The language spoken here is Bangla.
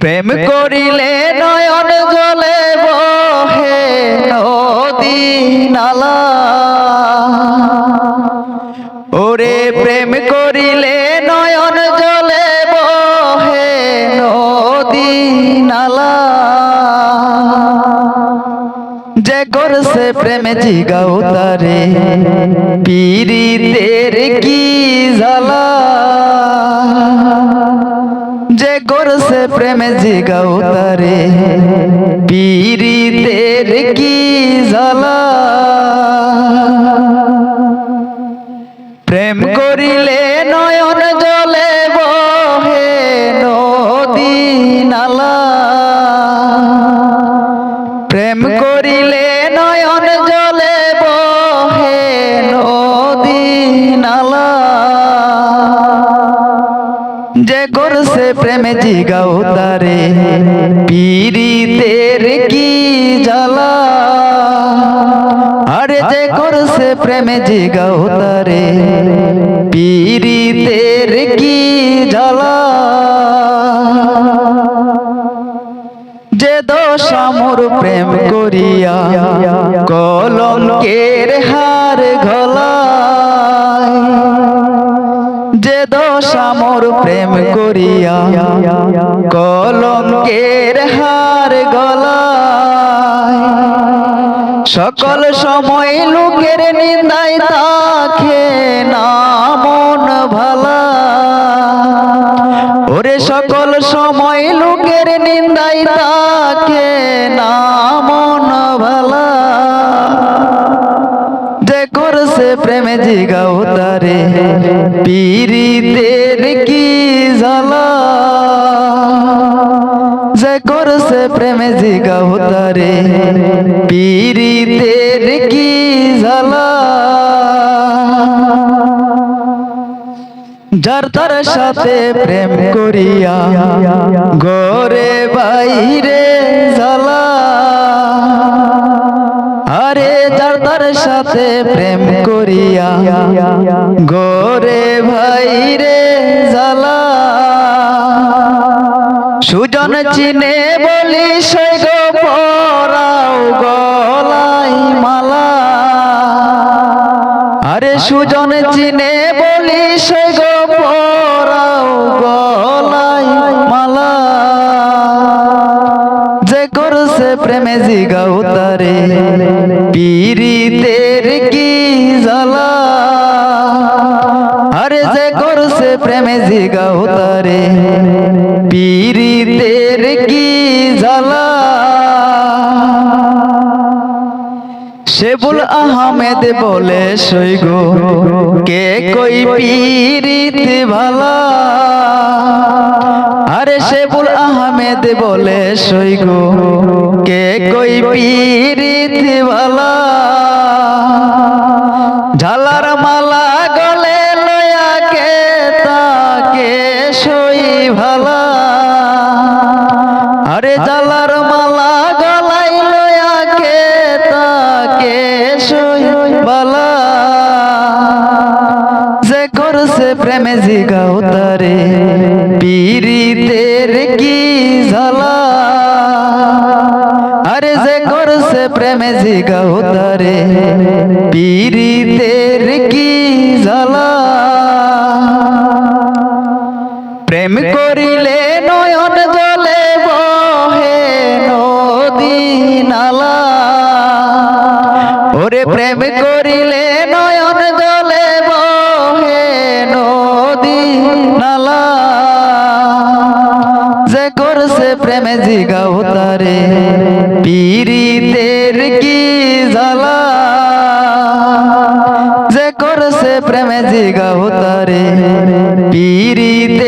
প্রেম করিলে নয়ন জলে বহে নদী নালা ওরে প্রেম করিলে নয়ন জলে বহে নদী নালা যে করছে প্রেম জিগাও তারে পীরিতের কি প্রেম জিগাও তারে। পীরিতের কি প্রেমে জিগাও তারে পীরিতের কি জ্বালা? আরে যে করছে প্রেমে জিগাও তারে পীরিতের কি জ্বালা? যে দোষ আমর প্রেম করিয়া কলঙ্কের হার গলায় যে দোষ আমর প্রেম করিয়া কলঙ্কের হার গলা সকল সময় লোকের নিন্দায় তাকে না মন ভালা। ওরে সকল প্রেমে জিগাও তারে পীরিতের কি জ্বালা? যে করছে প্রেমে জিগাও তারে পীরিতের কি জ্বালা? যার তার সাথে প্রেম করিয়া গরে বাইরে গরে ভাইরে জ্বালা। সুজন চিনে বলি সে গো পরাও গলাই মালা। আরে সুজন চিনে বলি সে গো পরাও গলাই মালা। যে করছে প্রেমে জিগাও তারে পীরিতের পীরিতের কি জ্বালা? শেবুল আহমেদ বলে সৈগো কে কই পীরিত ভালা? আরে শেবুল আহমেদ বলে সৈগো কে কই পীরিত ভালা? তারে পীরিতের কি ঝালা? আরে যে করছে প্রেমে কি ঝালা? প্রেম করিলে নয়ন জলে বহে নদী নালা। ওরে প্রেম করিলে নয়ন জলে প্রেমে জিগাও তারে পীরিতের কি জ্বালা? যে করছে প্রেমে জিগাও তারে পীরিতে